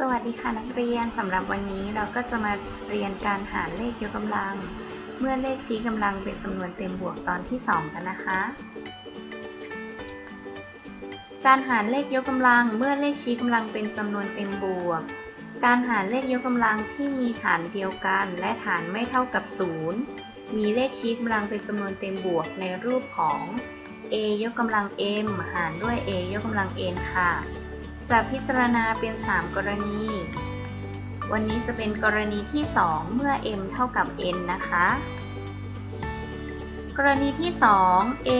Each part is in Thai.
สวัสดีค่ะนักเรียนสำหรับวันนี้เราก็จะมาเรียนการหารเลขยกกำลัง เมื่อเลขชี้กำลังเป็นจำนวนเต็มบวกตอนที่ 2 กันนะคะ การหารเลขยกกำลังเมื่อเลขชี้กำลังเป็นจำนวนเต็มบวก การหารเลขยกกำลังที่มีฐานเดียวกัน และฐานไม่เท่ากับ 0 มีเลขชี้กำลังเป็นจำนวนเต็มบวกในรูปของ a ยกกำลัง m หารด้วย a ยกกำลัง n ค่ะ จะพิจารณาเป็น 3 กรณี วันนี้จะเป็นกรณีที่ 2 เมื่อ m เท่ากับ n นะคะ กรณีที่ 2 a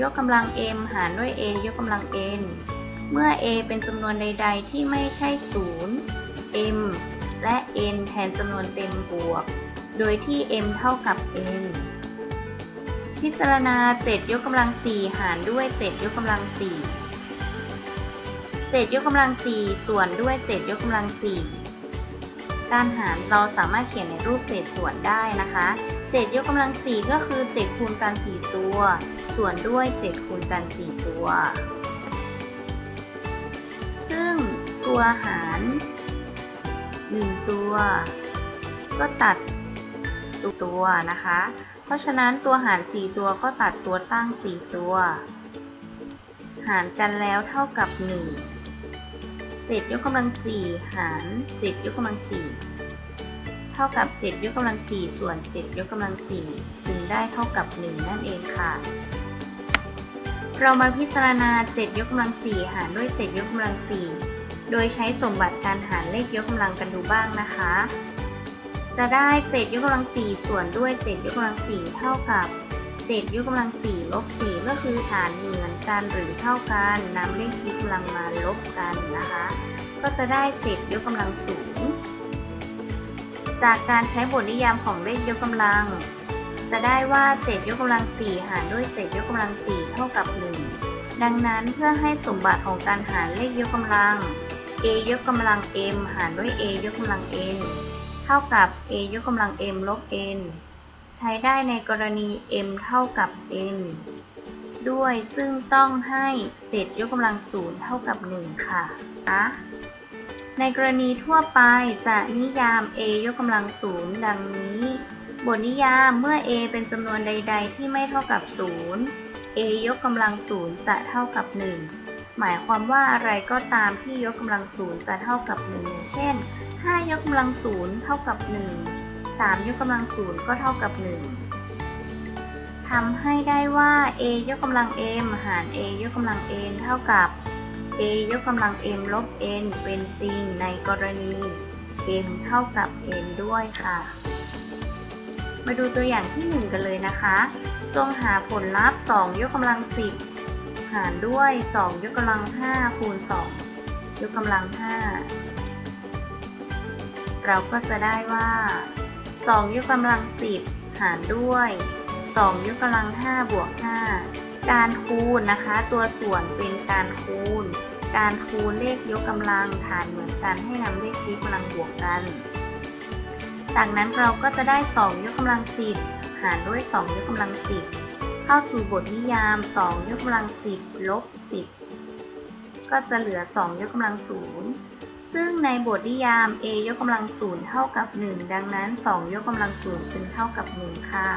ยกกำลัง m หารด้วย a ยกกำลัง n เมื่อ a เป็นจำนวนใด ๆ ที่ไม่ใช่ 0 m และ n แทนจำนวนเต็มบวก โดยที่ m เท่ากับ n พิจารณา 7 ยกกำลัง 4 หารด้วย 7 ยกกำลัง 4 เศษยกกำลัง4ส่วนด้วยเศษยกกำลัง4การหารเราสามารถเขียนในรูปเศษส่วนได้นะคะ เศษยกกำลัง4ก็คือ7คูณกัน4ตัว ส่วนด้วย7คูณกัน4ตัว ซึ่งตัวหาร1ตัว ก็ตัดตัวนะคะ เพราะฉะนั้นตัวหาร 4 ตัวก็ตัดตัวตั้ง 4 ตัว หารกันแล้วเท่ากับ 1 เศษยกกำลัง4หารเศษยกกำลัง4เท่ากับ7ยกกำลัง4ส่วน7ยกกำลัง4จึงได้เท่ากับ 1 นั่นเองค่ะ เรามาพิจารณา7ยกกำลัง4หารด้วย7ยกกำลัง4โดยใช้สมบัติการหารเลขยกกำลังกันดูบ้างนะคะ จะได้เศษยกกำลัง4ส่วนด้วยเศษยกกำลัง4เท่ากับเศษยกกำลัง4ลบ4ก็คือฐานเหมือนกันหรือเท่ากันนำเลขชี้กำลังมาลบกันนะคะ จะได้เศษยกกำลังศูนย์จากการใช้บทนิยามของเลขยกกำลัง จะได้ว่าเศษยกกำลัง4หารด้วยเศษยกกำลัง4เท่ากับ1ดังนั้นเพื่อให้สมบัติของการหารเลขยกกำลัง a ยกกำลัง m หารด้วย a ยกกำลัง n เท่ากับ a ยกกำลัง m ลบ n ใช้ได้ในกรณี m เท่ากับ n ด้วยซึ่งต้องให้เศษยกกำลังศูนย์เท่ากับ 1 ค่ะอะ ในกรณีทั่วไปจะนิยาม a ยกกำลังศูนย์ดังนี้ บทนิยามเมื่อ a เป็นจำนวนใด ๆ ที่ไม่เท่ากับ 0 a ยกกำลังศูนย์จะเท่ากับ 1 หมายความว่าอะไรก็ตามที่ยกกำลังศูนย์จะเท่ากับ1อย่งเช่น 5 ยกกำลังศูนย์เท่ากับ 1 3 ยกกำลังศูนย์ก็เท่ากับ 1ทำให้ได้ว่า a ยกกำลัง m หาร a ยกกำลัง n เท่ากับ a ยกกำลัง m ลบ n เป็นจริงในกรณี m เท่ากับ n ด้วยค่ะ มาดูตัวอย่างที่ 1 กันเลยนะคะ จงหาผลลัพธ์ 2 ยกกำลัง 10 หารด้วย 2 ยกกำลัง 5 คูณ 2 ยกกำลัง 5 เราก็จะได้ว่า 2 ยกกำลัง 10 หารด้วย 2 ยกกำลัง 5 บวก 5 การคูณนะคะ ตัวส่วนเป็นการคูณ การคูณเลขยกกำลังฐานเหมือนกันให้นำเลขชี้กำลังบวกกัน จากนั้นเราก็จะได้ 2 ยกกำลัง10หารด้วย 2 ยกกำลัง10เข้าสู่บทนิยาม 2 ยกกำลัง10ลบ10ก็จะเหลือ 2 ยกกำลัง0ซึ่งในบทนิยาม a ยกกำลัง0เท่ากับ 1 ดังนั้น 2 ยกกำลัง0จึงเท่ากับ 1 ค่ะ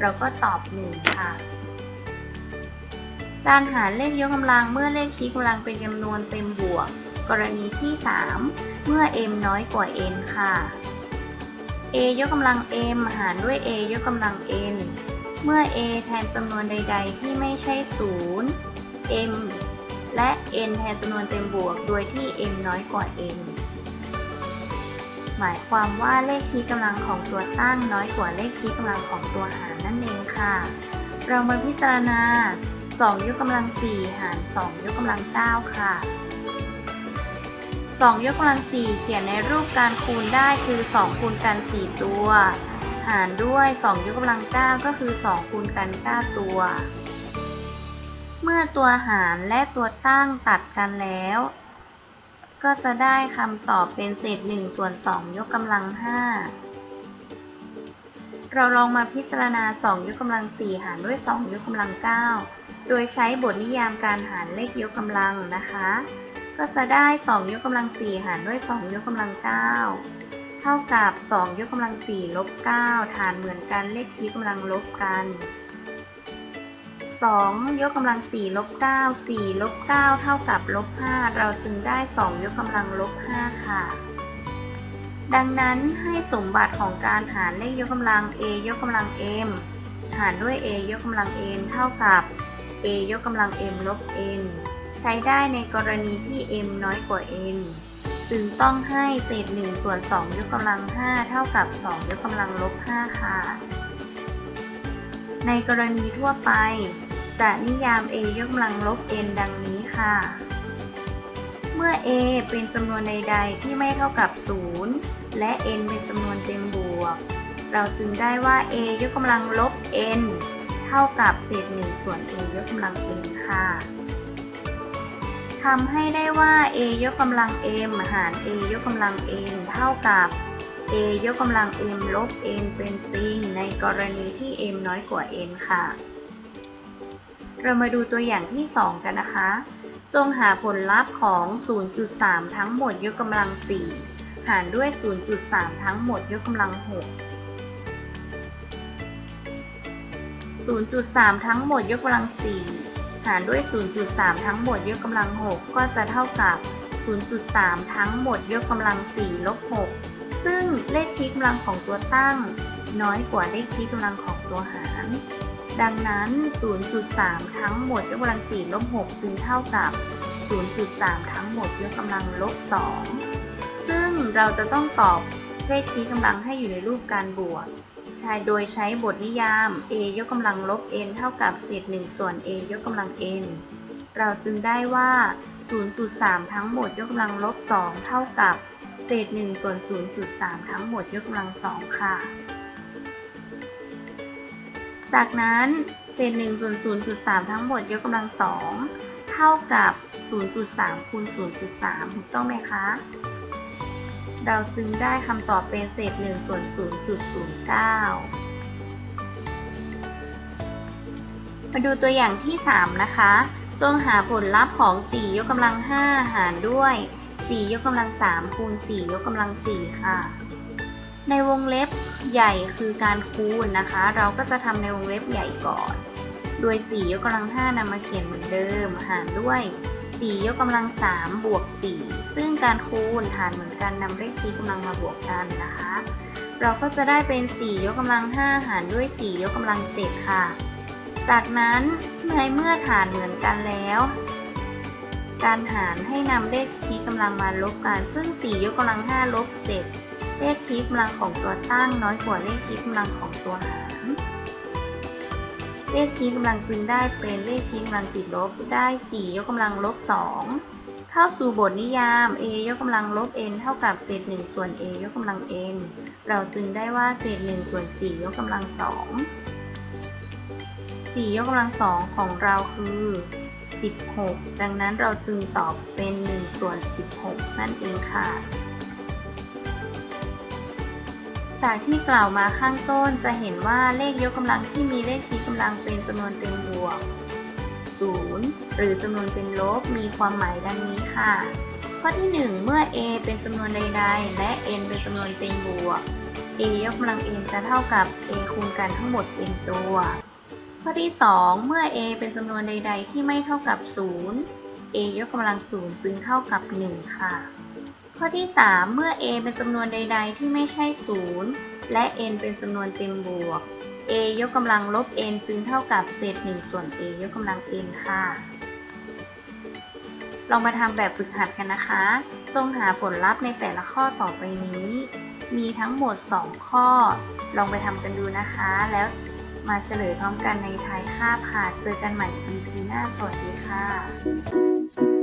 เราก็ตอบ 1 ค่ะ การหารเลขยกกำลังเมื่อเลขชี้กำลังเป็นจำนวนเต็มบวก กรณีที่ 3 เมื่อ m น้อยกว่า n ค่ะ a ยกกำลัง m หารด้วย a ยกกำลัง n เมื่อ a แทนจำนวนใด ๆ ที่ไม่ใช่ 0 m และ n แทนจำนวนเต็มบวก โดยที่ m น้อยกว่า n หมายความว่าเลขชี้กำลังของตัวตั้งน้อยกว่าเลขชี้กำลังของตัวหารนั่นเองค่ะ เรามาพิจารณา 2 ยกกำลัง 4 หาร 2 ยกกำลัง 9 ค่ะ 2 ยกกำลัง 4 เขียนในรูปการคูณได้คือ 2 คูณกัน 4 ตัว หารด้วย 2 ยกกำลัง 9 ก็คือ 2 คูณกัน 9 ตัว เมื่อตัวหารและตัวตั้งตัดกันแล้ว ก็จะได้คำตอบเป็นเศษ 1 ส่วน 2 ยกกำลัง 5เราลองมาพิจารณา 2 ยกกำลัง 4 หารด้วย 2 ยกกำลัง 9 โดยใช้บทนิยามการหารเลขยกกำลังนะคะ ก็จะได้ 2 ยกกำลัง 4 หารด้วย 2 ยกกำลัง 9 เท่ากับ 2 ยกกำลัง 4 ลบ 9 ฐานเหมือนกันเลขชี้กำลังลบกัน 2 ยกกำลัง 4 ลบ 9 4 ลบ 9 เท่ากับลบ 5 เราจึงได้ 2 ยกกำลังลบ 5 ค่ะดังนั้นให้สมบัติของการหารเลขยกกำลัง a ยกกำลัง m หารด้วย a ยกกำลัง n เท่ากับ a ยกกำลัง m ลบ n ใช้ได้ในกรณีที่ m น้อยกว่า n จึงต้องให้เศษ1ส่วน2ยกกำลัง 5 เท่ากับ 2 ยกกำลังลบ 5 ค่ะ ในกรณีทั่วไป จะนิยาม a ยกกำลังลบ n ดังนี้ค่ะ เมื่อ a เป็นจำนวนใด ๆ ที่ไม่เท่ากับ 0 และ n เป็นจำนวนเต็มบวก เราจึงได้ว่า a ยกกำลังลบ n เท่ากับเศษ1ส่วน a ยกกำลัง n ค่ะทำให้ได้ว่า a ยกกำลัง m หาร a ยกกำลัง n เท่ากับ a ยกกำลัง m ลบ n เป็นจริง ในกรณีที่ m น้อยกว่า n ค่ะ เรามาดูตัวอย่างที่ 2 กันนะคะ จงหาผลลัพธ์ของ 0.3 ทั้งหมดยกกำลัง 4 หารด้วย 0.3 ทั้งหมดยกกำลัง 6 0.3 ทั้งหมดยกกำลัง 4 หารด้วย 0.3 ทั้งหมดยกกำลัง 6 ก็จะเท่ากับ 0.3 ทั้งหมดยกกำลัง 4 ลบ 6 ซึ่งเลขชี้กำลังของตัวตั้ง น้อยกว่าเลขชี้กำลังของตัวหาร ดังนั้น 0.3 ทั้งหมดยกกำลัง 4 ลบ 6 จึงเท่ากับ 0.3 ทั้งหมดยกกำลังลบ 2 ซึ่งเราจะต้องตอบเลขชี้กำลังให้อยู่ในรูปการบวก โดยใช้บทนิยาม a ยกกำลังลบ n เท่ากับเศษ1ส่วน a ยกกำลัง n เราจึงได้ว่า 0.3 ทั้งหมดยกกำลังลบ 2 เท่ากับ เศษ1ส่วน 0.3 ทั้งหมดยกกำลัง 2 ค่ะ จากนั้นเศษ1ส่วน 0.3 ทั้งหมดยกกำลัง 2 เท่ากับ 0.3 คูณ 0.3 ถูกต้องไหมคะ เราจึงได้คำตอบเป็นเศษ1ส่วน0.09 มาดูตัวอย่างที่ 3 นะคะ จงหาผลลัพธ์ของ 4 ยกกำลัง 5 หารด้วย 4 ยกกำลัง 3 คูณ 4 ยกกำลัง 4 ค่ะ ในวงเล็บใหญ่คือการคูณนะคะ เราก็จะทำในวงเล็บใหญ่ก่อน โดย 4 ยกกำลัง 5นำมาเขียนเหมือนเดิม หารด้วย 4 ยกกำลัง 3 บวก 4 ซึ่งการคูณฐานเหมือนกันนำเลขชี้กำลังมาบวกกันนะคะ เราก็จะได้เป็น 4 ยกกำลัง 5 หารด้วย 4 ยกกำลัง 7 ค่ะ จากนั้นในเมื่อฐานเหมือนกันแล้ว การหารให้นำเลขชี้กำลังมาลบกัน ซึ่ง 4 ยกกำลัง 5 ลบ 7 เลขชี้กำลังของตัวตั้งน้อยกว่าเลขชี้กำลังของตัวหาร เลขชี้กำลังจึงได้เป็นเลขชี้กำลังติดลบได้ 4 ยกกำลังลบ 2 เข้าสู่บทนิยาม a ยกกำลังลบ n เท่ากับเศษ 1 ส่วน a ยกกำลัง n เราจึงได้ว่าเศษ 1 ส่วน 4 ยกกำลัง 2 4 ยกกำลัง 2 ของเราคือ 16 ดังนั้นเราจึงตอบเป็น 1 ส่วน 16 นั่นเองค่ะ จากที่กล่าวมาข้างต้นจะเห็นว่าเลขยกกำลังที่มีเลขชี้กำลังเป็นจำนวนเต็มบวก 0 หรือจำนวนเป็นลบมีความหมายดังนี้ค่ะ ข้อที่ 1 เมื่อ a เป็นจำนวนใดๆ และ n เป็นจำนวนเป็นบวก a ยกกำลัง n จะเท่ากับ a คูณกันทั้งหมด n ตัว ข้อที่ 2 เมื่อ a เป็นจำนวนใดๆ ที่ไม่เท่ากับ 0 a ยกกำลัง 0 จึงเท่ากับ 1 ค่ะ ข้อที่ 3 เมื่อ a เป็นจำนวนใด ๆ ที่ไม่ใช่ 0 และ n เป็นจำนวนเต็มบวก a ยกกำลังลบ n จึงเท่ากับเศษ1ส่วน a ยกกำลัง n ค่ะ ลองมาทำแบบฝึกหัดกันนะคะ จงหาผลลัพธ์ในแต่ละข้อต่อไปนี้ มีทั้งหมด 2 ข้อ ลองไปทำกันดูนะคะ แล้วมาเฉลยพร้อมกันในท้ายคาบค่ะ เจอกันใหม่ EP หน้า สวัสดีค่ะ